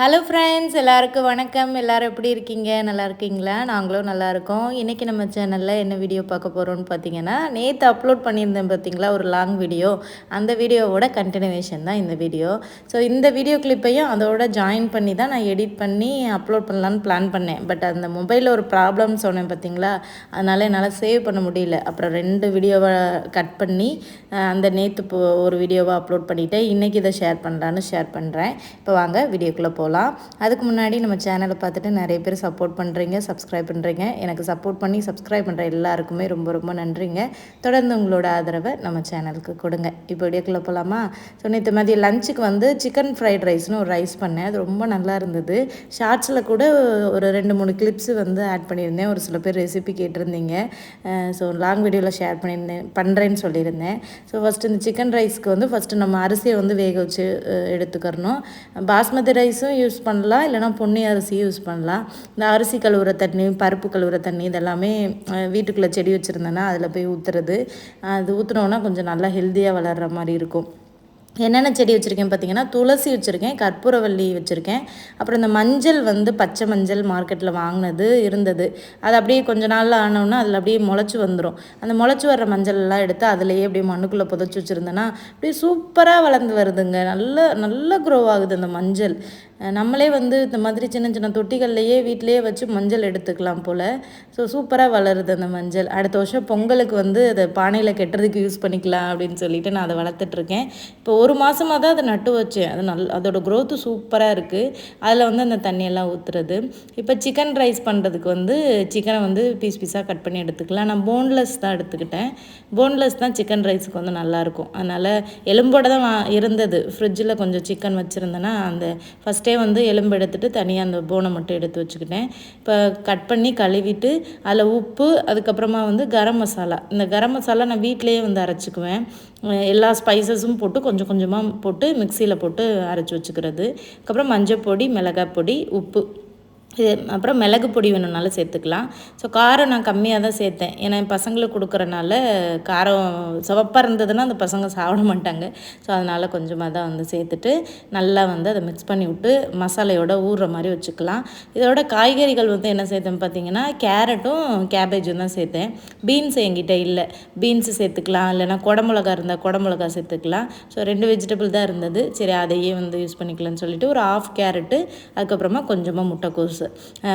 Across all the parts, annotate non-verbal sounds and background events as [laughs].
Hello friends எல்லாருக்கும் வணக்கம். எல்லோரும் எப்படி இருக்கீங்க? நல்லா இருக்கீங்களா? நாங்களும் நல்லா இருக்கோம். இன்றைக்கி நம்ம சேனலில் என்ன வீடியோ பார்க்க போகிறோம்னு பார்த்தீங்கன்னா நேற்று அப்லோட் பண்ணியிருந்தேன் பார்த்தீங்களா ஒரு லாங் வீடியோ அந்த வீடியோவோட கண்டினியூவேஷன் தான் இந்த வீடியோ ஸோ இந்த வீடியோ கிளிப்பையும் அதோட ஜாயின் பண்ணி தான் நான் எடிட் பண்ணி அப்லோட் பண்ணலான்னு பிளான் பண்ணேன். பட் அந்த மொபைலில் ஒரு ப்ராப்ளம் சொன்னேன் பார்த்தீங்களா? அதனால் என்னால் சேவ் பண்ண முடியல. அப்புறம் ரெண்டு வீடியோவை கட் பண்ணி அந்த நேற்று ஒரு வீடியோவை அப்லோட் பண்ணிவிட்டேன் இன்றைக்கி இதை ஷேர் பண்ணலான்னு ஷேர் பண்ணுறேன் இப்போ வாங்க வீடியோக்குள்ளே போகலாம். அதுக்கு முன்னாடி நம்ம சேனலை பார்த்துட்டு நிறைய பேர் சப்போர்ட் பண்ணுறீங்க சப்ஸ்கிரைப் பண்ணுறீங்க எனக்கு சப்போர்ட் பண்ணி சப்ஸ்கிரைப் பண்ணுற எல்லாருக்குமே ரொம்ப ரொம்ப நன்றிங்க. தொடர்ந்து உங்களோட ஆதரவை நம்ம சேனலுக்கு கொடுங்க. இப்போ வீடியோக்குள்ளே போகலாமா ஸோ நேற்று மதியம் லஞ்சுக்கு வந்து சிக்கன் ஃப்ரைட் ரைஸ்னு ஒரு ரைஸ் பண்ணேன். அது ரொம்ப நல்லா இருந்தது. ஷார்ட்ஸில் கூட ஒரு ரெண்டு மூணு கிளிப்ஸ் வந்து ஆட் பண்ணியிருந்தேன். ஒரு சில பேர் ரெசிபி கேட்டிருந்தீங்க. ஸோ லாங் வீடியோவில் ஷேர் பண்ணியிருந்தேன் பண்ணுறேன்னு சொல்லியிருந்தேன். ஸோ ஃபஸ்ட்டு இந்த சிக்கன் ரைஸ்க்கு வந்து ஃபஸ்ட்டு நம்ம அரிசியை வந்து வேக வச்சு எடுத்துக்கிறணும். பாஸ்மதி ரைஸும் யூஸ் பண்ணலாம் இல்லைனா பொன்னி அரிசியும் யூஸ் பண்ணலாம். இந்த அரிசி கழுவுற தண்ணி பருப்பு கழுவுற தண்ணி இதெல்லாமே வீட்டுக்குள்ளே செடி வச்சுருந்தேன்னா அதில் போய் ஊற்றுறது அது ஊற்றுனோன்னா கொஞ்சம் நல்லா ஹெல்த்தியாக வளர்கிற மாதிரி இருக்கும். என்னென்ன செடி வச்சுருக்கேன் பார்த்தீங்கன்னா துளசி வச்சுருக்கேன் கற்பூரவல்லி வச்சுருக்கேன். அப்புறம் இந்த மஞ்சள் வந்து பச்சை மஞ்சள் மார்க்கெட்டில் வாங்கினது இருந்தது. அது அப்படியே கொஞ்ச நாளில் ஆனோன்னா அதில் அப்படியே முளைச்சி வந்துடும் அந்த முளைச்சி வர்ற மஞ்சள் எல்லாம் எடுத்து அதிலேயே அப்படியே மண்ணுக்குள்ளே புதைச்சி வச்சுருந்தேன்னா அப்படியே சூப்பராக வளர்ந்து வருதுங்க. நல்ல நல்ல க்ரோ ஆகுது அந்த மஞ்சள். நம்மளே வந்து இந்த மாதிரி சின்ன சின்ன தொட்டிகள்லையே வீட்டிலேயே வச்சு மஞ்சள் எடுத்துக்கலாம் போல். ஸோ சூப்பராக வளருது அந்த மஞ்சள். அடுத்த வருஷம் பொங்கலுக்கு வந்து அதை பானையில் கெட்டுறதுக்கு யூஸ் பண்ணிக்கலாம் அப்படின்னு சொல்லிட்டு நான் அதை வளர்த்துட்ருக்கேன் இப்போ ஒரு ஒரு மாதமாக தான் அதை நட்டு வச்சேன். அது நல் அதோட க்ரோத்து சூப்பராக இருக்குது அதில் வந்து அந்த தண்ணியெல்லாம் ஊற்றுறது இப்போ சிக்கன் ரைஸ் பண்ணுறதுக்கு வந்து சிக்கனை வந்து பீஸ் பீஸாக கட் பண்ணி எடுத்துக்கலாம். நான் போன்லெஸ் தான் எடுத்துக்கிட்டேன். போன்லெஸ் தான் சிக்கன் ரைஸுக்கு வந்து நல்லாயிருக்கும் அதனால் எலும்போட தான் வா- இருந்தது. ஃப்ரிட்ஜில் கொஞ்சம் சிக்கன் வச்சுருந்தேன்னா அந்த ஃபஸ்ட்டே வந்து எலும்பு எடுத்துகிட்டு தனியாக அந்த போனை மட்டும் எடுத்து வச்சுக்கிட்டேன். இப்போ கட் பண்ணி கழுவிட்டு அதில் உப்பு அதுக்கப்புறமா வந்து கரம் மசாலா. இந்த கரம் மசாலா நான் வீட்டிலேயே வந்து அரைச்சிக்குவேன். எல்லா ஸ்பைசஸும் போட்டு கொஞ்சம் கொஞ்சமாக போட்டு மிக்சியில் போட்டு அரைச்சி வச்சுக்கிறது. அதுக்கப்புறம் மஞ்சள் பொடி மிளகாய் பொடி உப்பு. இது அப்புறம் மிளகு பொடி வேணும்னாலும் சேர்த்துக்கலாம். ஸோ காரம் நான் கம்மியாக தான் சேர்த்தேன். ஏன்னா என் பசங்களுக்கு கொடுக்குறனால காரம் சிவப்பாக இருந்ததுன்னா அந்த பசங்க சாப்பிட மாட்டாங்க. ஸோ அதனால் கொஞ்சமாக தான் வந்து சேர்த்துட்டு நல்லா வந்து அதை மிக்ஸ் பண்ணி விட்டு மசாலையோட ஊறுற மாதிரி வச்சுக்கலாம். இதோட காய்கறிகள் வந்து என்ன சேர்த்தேன் பார்த்தீங்கன்னா கேரட்டும் கேபேஜும் தான் சேர்த்தேன். பீன்ஸ் என்கிட்ட இல்லை. பீன்ஸ் சேர்த்துக்கலாம். இல்லைனா குடமிளகா இருந்தால் குடமிளகா சேர்த்துக்கலாம். ஸோ ரெண்டு வெஜிடபிள் தான் இருந்தது. சரி அதையே வந்து யூஸ் பண்ணிக்கலாம்னு சொல்லிட்டு ஒரு ஆஃப் கேரட்டு அதுக்கப்புறமா கொஞ்சமாக முட்டைக்கோஸ்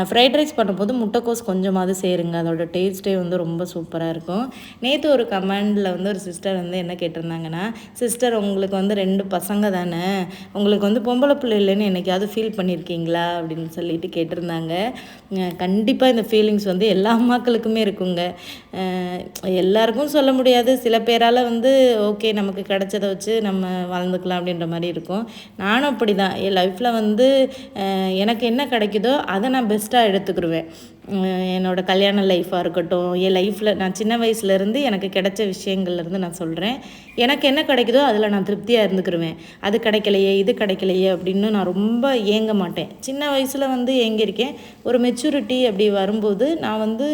ஃப்ரைட் ரைஸ் பண்ணும்போது முட்டைக்கோஸ் கொஞ்சமாவது சேருங்க. அதோட டேஸ்ட்டே வந்து ரொம்ப சூப்பராக இருக்கும். நேற்று ஒரு கமெண்டில் வந்து ஒரு சிஸ்டர் வந்து என்ன கேட்டிருந்தாங்கன்னா சிஸ்டர் உங்களுக்கு வந்து ரெண்டு பசங்க தானே? உங்களுக்கு வந்து பொம்பளை பிள்ளை இல்லைன்னு என்னைக்காவது ஃபீல் பண்ணியிருக்கீங்களா அப்படின்னு சொல்லிட்டு கேட்டிருந்தாங்க. கண்டிப்பாக இந்த ஃபீலிங்ஸ் வந்து எல்லா அம்மாக்களுக்குமே இருக்குங்க. எல்லாருக்கும் சொல்ல முடியாது. சில பேரால் வந்து ஓகே நமக்கு கிடைச்சதை வச்சு நம்ம வாழ்ந்துக்கலாம் அப்படின்ற மாதிரி இருக்கும். நானும் அப்படி தான் என் லைஃப்பில் வந்து எனக்கு என்ன கிடைக்குதோ அதை நான் பெஸ்ட்டாக எடுத்துக்கிடுவேன் என்னோடய என்னோட கல்யாண லைஃப்பாக இருக்கட்டும் என் லைஃப்பில் நான் சின்ன வயசுலேருந்து எனக்கு கிடைச்ச விஷயங்கள்லேருந்து நான் சொல்கிறேன் எனக்கு என்ன கிடைக்குதோ அதில் நான் திருப்தியாக இருந்துக்கிருவேன். அது கிடைக்கலையே இது கிடைக்கலையே அப்படின்னு நான் ரொம்ப ஏங்க மாட்டேன். சின்ன வயசில் வந்து ஏங்கியிருக்கேன். ஒரு மெச்சூரிட்டி அப்படி வரும்போது நான் வந்து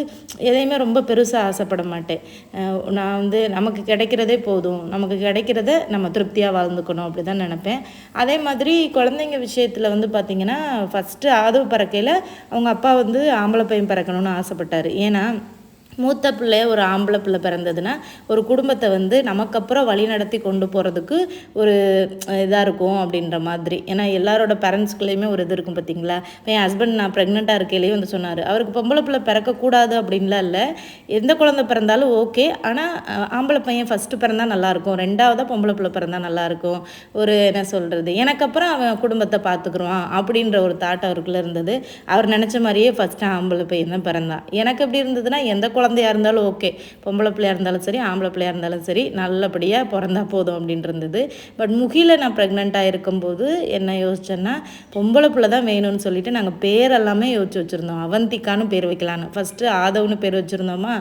எதையுமே ரொம்ப பெருசாக ஆசைப்பட மாட்டேன். நான் வந்து நமக்கு கிடைக்கிறதே போதும். நமக்கு கிடைக்கிறத நம்ம திருப்தியாக வாழ்ந்துக்கணும் அப்படி தான் நினப்பேன். அதே மாதிரி குழந்தைங்க விஷயத்தில் வந்து பார்த்திங்கன்னா ஃபஸ்ட்டு ஆதவு பறக்கையில் அவங்க அப்பா வந்து ஆம்பளை பையன் பறக்கணும்னு ஆசைப்பட்டார். ஏன்னா மூத்த பிள்ளை ஒரு ஆம்பளை பிள்ளை பிறந்ததுன்னா ஒரு குடும்பத்தை வந்து நமக்கப்புறம் வழி நடத்தி கொண்டு போகிறதுக்கு ஒரு இதாக இருக்கும் அப்படின்ற மாதிரி. ஏன்னா எல்லாரோட பேரண்ட்ஸ்குள்ளேயுமே ஒரு இது இருக்கும் பார்த்தீங்களா என் ஹஸ்பண்ட் நான் ப்ரெக்னெண்ட்டாக இருக்கையிலேயே வந்து சொன்னார் அவருக்கு பொம்பளை பிள்ளை பிறக்கக்கூடாது அப்படின்லாம் இல்லை. எந்த குழந்தை பிறந்தாலும் ஓகே ஆனால் ஆம்பளை பையன் ஃபஸ்ட்டு பிறந்தா நல்லாயிருக்கும் ரெண்டாவதாக பொம்பளை பிள்ளை பிறந்தா நல்லாயிருக்கும் ஒரு என்ன சொல்கிறது எனக்கு அப்புறம் அவன் குடும்பத்தை பார்த்துக்குருவான் அப்படின்ற ஒரு தாட் அவருக்குள்ளே இருந்தது. அவர் நினச்ச மாதிரியே ஃபஸ்ட்டு ஆம்பளை பையன் தான் பிறந்தான். எனக்கு எப்படி இருந்ததுன்னா எந்த குழந்தை குழந்தையா இருந்தாலும் ஓகே. பொம்பளை பிள்ளையா இருந்தாலும் சரி ஆம்பளை பிள்ளையா இருந்தாலும் சரி நல்லபடியாக பிறந்தா போதும் அப்படின்ட்டு இருந்தது பட் முகில நான் ப்ரெக்னெண்ட்டாக இருக்கும்போது என்ன யோசிச்சேன்னா பொம்பளை பிள்ளை தான் வேணும்னு சொல்லிட்டு நாங்கள் பேர் எல்லாமே யோசிச்சு வச்சுருந்தோம். அவந்திக்கான்னு பேர் வைக்கலான்னு. ஃபஸ்ட்டு ஆதவ்னு பேர் வச்சுருந்தோமா?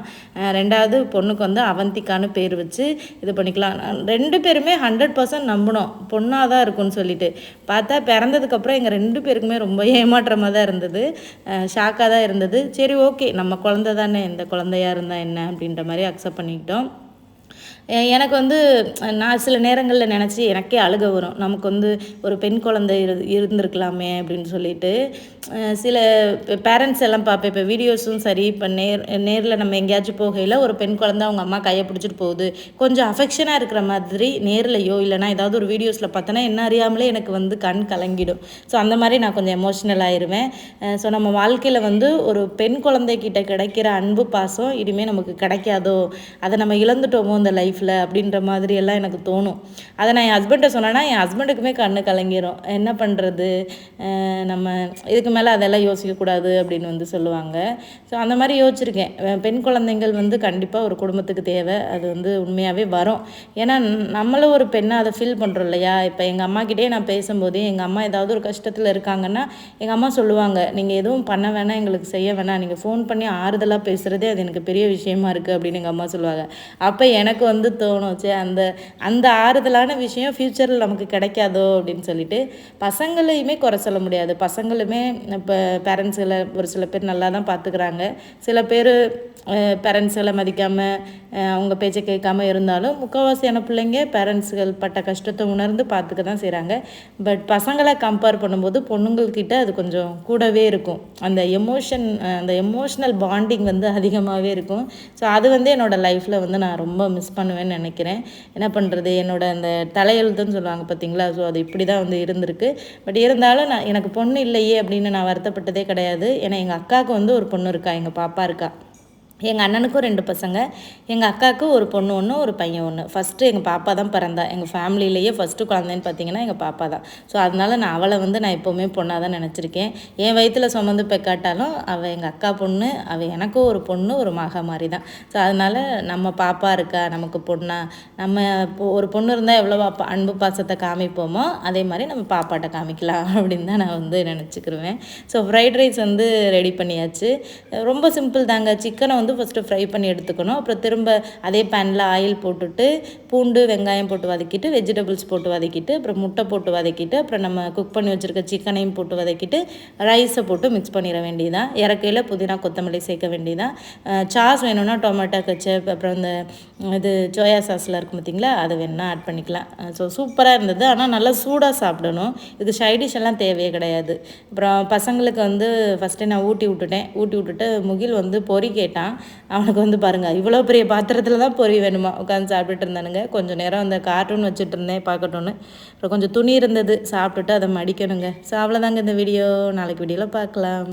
ரெண்டாவது பொண்ணுக்கு வந்து அவந்திக்கான்னு பேர் வச்சு இது பண்ணிக்கலாம். ரெண்டு பேருமே ஹண்ட்ரட் பர்சன்ட் நம்பினோம். பொண்ணாக தான் இருக்கும்னு சொல்லிட்டு. பார்த்தா பிறந்ததுக்கப்புறம் எங்கள் ரெண்டு பேருக்குமே ரொம்ப ஏமாற்றமாக தான் இருந்தது ஷாக்காக தான் இருந்தது. சரி ஓகே. நம்ம குழந்த தானே. இந்த குழந்தையாக இருந்தால் என்ன அப்படின்ற மாதிரி அக்செப்ட் பண்ணிக்கிட்டோம். எனக்கு வந்து நான் சில நேரங்களில் நினச்சி எனக்கே அழுக வரும். நமக்கு வந்து ஒரு பெண் குழந்தை இரு இருந்திருக்கலாமே அப்படின்னு சொல்லிட்டு. சில பேரண்ட்ஸ் எல்லாம் பார்ப்பேன். இப்போ வீடியோஸும் சரி இப்போ நேர் நேரில் நம்ம எங்கேயாச்சும் போகையில் ஒரு பெண் குழந்தை அவங்க அம்மா கையை பிடிச்சிட்டு போகுது. கொஞ்சம் அஃபெக்ஷனாக இருக்கிற மாதிரி நேர்லையோ இல்லைனா ஏதாவது ஒரு வீடியோஸில் பார்த்தோன்னா என்ன அறியாமலே எனக்கு வந்து கண் கலங்கிடும். ஸோ அந்த மாதிரி நான் கொஞ்சம் எமோஷ்னல் ஆயிடுவேன் ஸோ நம்ம வாழ்க்கையில் வந்து ஒரு பெண் குழந்தைக்கிட்ட கிடைக்கிற அன்பு பாசம் இனிமேல் நமக்கு கிடைக்காதோ அதை நம்ம இழந்துட்டோமோ இந்த லைஃப்பில் அப்படின்ற மாதிரி எல்லாம் எனக்கு தோணும். அதை நான் என் ஹஸ்பண்டை சொன்னேன்னா என் ஹஸ்பண்டுக்குமே கண்ணு கலங்கிரும். என்ன பண்ணுறது நம்ம இதுக்கு மேலே அதெல்லாம் யோசிக்கக்கூடாது அப்படின்னு வந்து சொல்லுவாங்க. ஸோ அந்த மாதிரி யோசிச்சிருக்கேன். பெண் குழந்தைங்கள் வந்து கண்டிப்பாக ஒரு குடும்பத்துக்கு தேவை. அது வந்து உண்மையாகவே வரும். ஏன்னா நம்மளும் ஒரு பெண்ணை அதை ஃபீல் பண்ணுறோம் இல்லையா? இப்போ எங்கள் அம்மாக்கிட்டே நான் பேசும்போதே எங்கள் அம்மா ஏதாவது ஒரு கஷ்டத்தில் இருக்காங்கன்னா எங்கள் அம்மா சொல்லுவாங்க நீங்கள் எதுவும் பண்ண வேணாம் எங்களுக்கு செய்ய வேணாம். நீங்கள் ஃபோன் பண்ணி ஆறுதலாக பேசுகிறதே அது எனக்கு பெரிய விஷயமா இருக்குது அப்படின்னு எங்கள் அம்மா சொல்லுவாங்க. அப்போ எனக்கு வந்து தோணுச்சு அந்த அந்த ஆறுதலான விஷயம் ஃப்யூச்சரில் நமக்கு கிடைக்காதோ அப்படின்னு சொல்லிட்டு பசங்களையுமே குறை சொல்ல முடியாது. பசங்களுமே இப்போ பேரண்ட்ஸுகளை ஒரு சில பேர் நல்லா தான் பார்த்துக்கிறாங்க சில பேர் பேரண்ட்ஸுகளை மதிக்காமல் அவங்க பேச்சை கேட்காம இருந்தாலும் முக்கால்வாசியான பிள்ளைங்க பேரண்ட்ஸுகள் பட்ட கஷ்டத்தை உணர்ந்து பார்த்துக்க தான் செய்கிறாங்க பட் பசங்களை கம்பேர் பண்ணும்போது பொண்ணுங்கள்கிட்ட அது கொஞ்சம் கூடவே இருக்கும். அந்த எமோஷன் அந்த எமோஷ்னல் பாண்டிங் வந்து அதிகமாகவே இருக்கும். ஸோ அது வந்து என்னோடய லைஃப்பில் வந்து நான் ரொம்ப மிஸ் பண்ணுவேன்னு நினைக்கிறேன். என்ன பண்ணுறது என்னோடய அந்த தலையெழுத்துன்னு சொல்லுவாங்க பார்த்தீங்களா ஸோ அது இப்படி தான் வந்து இருந்திருக்கு. பட் இருந்தாலும் நான் எனக்கு பொண்ணு இல்லையே அப்படின்னு நான் வருத்தப்பட்டதே கிடையாது. ஏன்னா எங்கள் அக்காவுக்கு வந்து ஒரு பொண்ணு இருக்கா? எங்கள் பாப்பா இருக்கா? எங்கள் அண்ணனுக்கும் ரெண்டு பசங்க. எங்கள் அக்காவுக்கு ஒரு பொண்ணு ஒன்று ஒரு பையன் ஒன்று ஃபஸ்ட்டு எங்கள் பாப்பா தான் பிறந்தா. எங்கள் ஃபேமிலியிலேயே ஃபஸ்ட்டு குழந்தைன்னு பார்த்தீங்கன்னா எங்கள் பாப்பா தான். ஸோ அதனால் நான் அவளை வந்து நான் எப்போவுமே பொண்ணாக தான் நினச்சிருக்கேன். என் வயிற்றில் சுமந்து பெக்காட்டாலும் அவள் எங்கள் அக்கா பொண்ணு அவள் எனக்கும் ஒரு பொண்ணு ஒரு மக மாதிரி தான். ஸோ அதனால் நம்ம பாப்பா இருக்கா? நமக்கு பொண்ணா? நம்ம ஒரு பொண்ணு இருந்தால் எவ்வளோ அன்பு பாசத்தை காமிப்போமோ அதே மாதிரி நம்ம பாப்பாட்ட காமிக்கலாம் [laughs] அப்படின்னு தான் நான் வந்து நினச்சிக்கிருவேன். ஸோ ஃப்ரைட் ரைஸ் வந்து ரெடி பண்ணியாச்சு. ரொம்ப சிம்பிள் தாங்க. சிக்கனை வந்து வந்து ஃபஸ்ட்டு ஃப்ரை பண்ணி எடுத்துக்கணும். அப்புறம் திரும்ப அதே பேனில் ஆயில் போட்டுட்டு பூண்டு வெங்காயம் போட்டு வதக்கிட்டு வெஜிடபிள்ஸ் போட்டு வதக்கிட்டு அப்புறம் முட்டை போட்டு வதக்கிட்டு அப்புறம் நம்ம குக் பண்ணி வச்சுருக்க சிக்கனையும் போட்டு வதக்கிட்டு ரைஸை போட்டு மிக்ஸ் பண்ணிட வேண்டியதான் இறக்கையில் புதினா கொத்தமல்லி சேர்க்க வேண்டியதான் சாஸ் வேணும்னா டொமேட்டோ கச்சப் அப்புறம் இந்த இது சோயா சாஸில் இருக்கும் பார்த்திங்களா அது வேணால் ஆட் பண்ணிக்கலாம். ஸோ சூப்பராக இருந்தது. ஆனால் நல்லா சூடாக சாப்பிடணும். இது சைடிஷ் எல்லாம் தேவையே கிடையாது. அப்புறம் பசங்களுக்கு வந்து ஃபஸ்ட்டு நான் ஊட்டி விட்டுட்டேன். ஊட்டி விட்டுட்டு முகில் வந்து பொறி கேட்டான். அவனுக்கு வந்து பாருங்கள் இவ்வளோ பெரிய பாத்திரத்தில் தான் பொறி வேணுமா? உட்காந்து சாப்பிட்டுட்டு இருந்தானுங்க. கொஞ்சம் நேரம் அந்த கார்ட்டூன் வச்சுட்டு இருந்தேன் பார்க்கட்டும்னு. அப்புறம் கொஞ்சம் துணி இருந்தது சாப்பிட்டுட்டு அதை மடிக்கணுங்க. ஸோ அவ்வளோதாங்க இந்த வீடியோ நாளைக்கு வீடியோவில் பார்க்கலாம்.